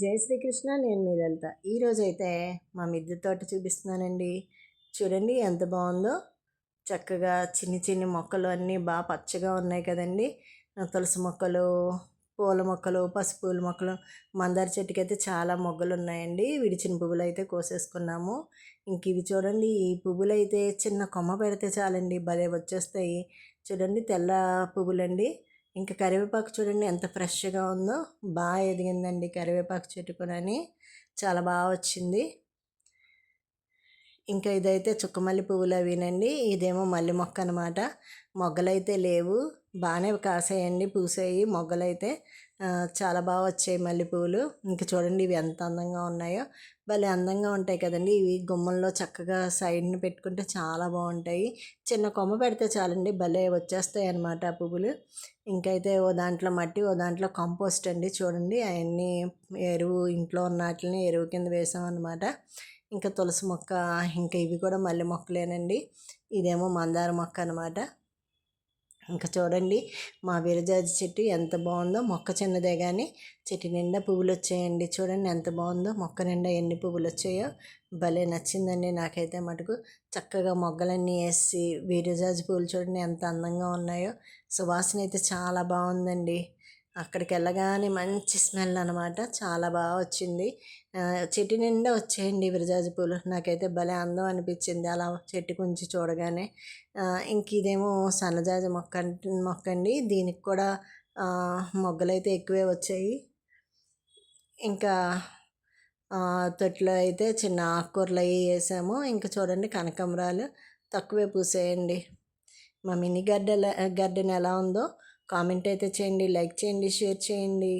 జై శ్రీకృష్ణ నేను మీ లలిత. ఈరోజు అయితే మా మిద్దె తోట చూపిస్తున్నానండి. చూడండి ఎంత బాగుందో. చక్కగా చిన్ని చిన్ని మొక్కలు అన్నీ బాగా పచ్చగా ఉన్నాయి కదండి. తులసి మొక్కలు పూల మొక్కలు పసుపూల మొక్కలు మందార చెట్టుకి అయితే చాలా మొగ్గలు ఉన్నాయండి విడిచిన పువ్వులు అయితే కోసేసుకున్నాము. ఇంక ఇవి చూడండి ఈ పువ్వులు అయితే చిన్న కొమ్మ పెడితే చాలండి భలే వచ్చేస్తాయి. చూడండి తెల్ల పువ్వులండి. ఇంకా కరివేపాకు చూడండి ఎంత ఫ్రెష్గా ఉందో బాగా ఎదిగిందండి కరివేపాకు చెట్టు చాలా బాగా వచ్చింది. ఇంకా ఇదైతే చుక్కమల్లి పువ్వులు అవినండి. ఇదేమో మల్లి మొక్క అనమాట మొగ్గలైతే లేవు. బాగానే కాసాయండి పూసాయి. మొగ్గలైతే చాలా బాగా వచ్చాయి మల్లెపూలు. ఇంకా చూడండి ఇవి ఎంత అందంగా ఉన్నాయో. భలే అందంగా ఉంటాయి కదండి. ఇవి గుమ్మంలో చక్కగా సైడ్ని పెట్టుకుంటే చాలా బాగుంటాయి. చిన్న కొమ్మ పెడితే చాలండి భలే వచ్చేస్తాయి అన్నమాట ఆ పువ్వులు. ఇంకైతే ఓ దాంట్లో మట్టి ఓ దాంట్లో కంపోస్ట్ అండి చూడండి. అవన్నీ ఎరువు ఇంట్లో ఉన్న వాటిని ఎరువు కింద వేసామన్నమాట ఇంకా తులసి మొక్క ఇంకా ఇవి కూడా మల్లె మొక్కలేనండి. ఇదేమో మందార మొక్క అనమాట ఇంకా చూడండి మా విరజాజి చెట్టు ఎంత బాగుందో మొక్క చిన్నదే కానీ చెట్టు నిండా పువ్వులు వచ్చాయండి చూడండి ఎంత బాగుందో మొక్క నిండా ఎన్ని పువ్వులు వచ్చాయో భలే నచ్చిందండి నాకైతే మటుకు. చక్కగా మొగ్గలన్నీ వేసి విరజాజి పువ్వులు చూడండి ఎంత అందంగా ఉన్నాయో. సువాసన అయితే చాలా బాగుందండి. అక్కడికి వెళ్ళగానే మంచి స్మెల్ అనమాట చాలా బాగా వచ్చింది. చెట్టు నిండా వచ్చేయండి విరజాజి పూలు. నాకైతే భలే అందం అనిపించింది అలా చెట్టు కొంచెం చూడగానే. ఇంక ఇదేమో సన్నజాజి మొక్క మొక్క అండి. దీనికి కూడా మొగ్గలైతే ఎక్కువే వచ్చాయి. ఇంకా తొట్లో అయితే చిన్న ఆకుకూరలు అవి వేసాము. ఇంకా చూడండి కనకంబరాలు తక్కువే పూసేయండి. మా మినీ గడ్డల గార్డెన్ ఎలా ఉందో కామెంట్ అయితే చేయండి లైక్ చేయండి షేర్ చేయండి.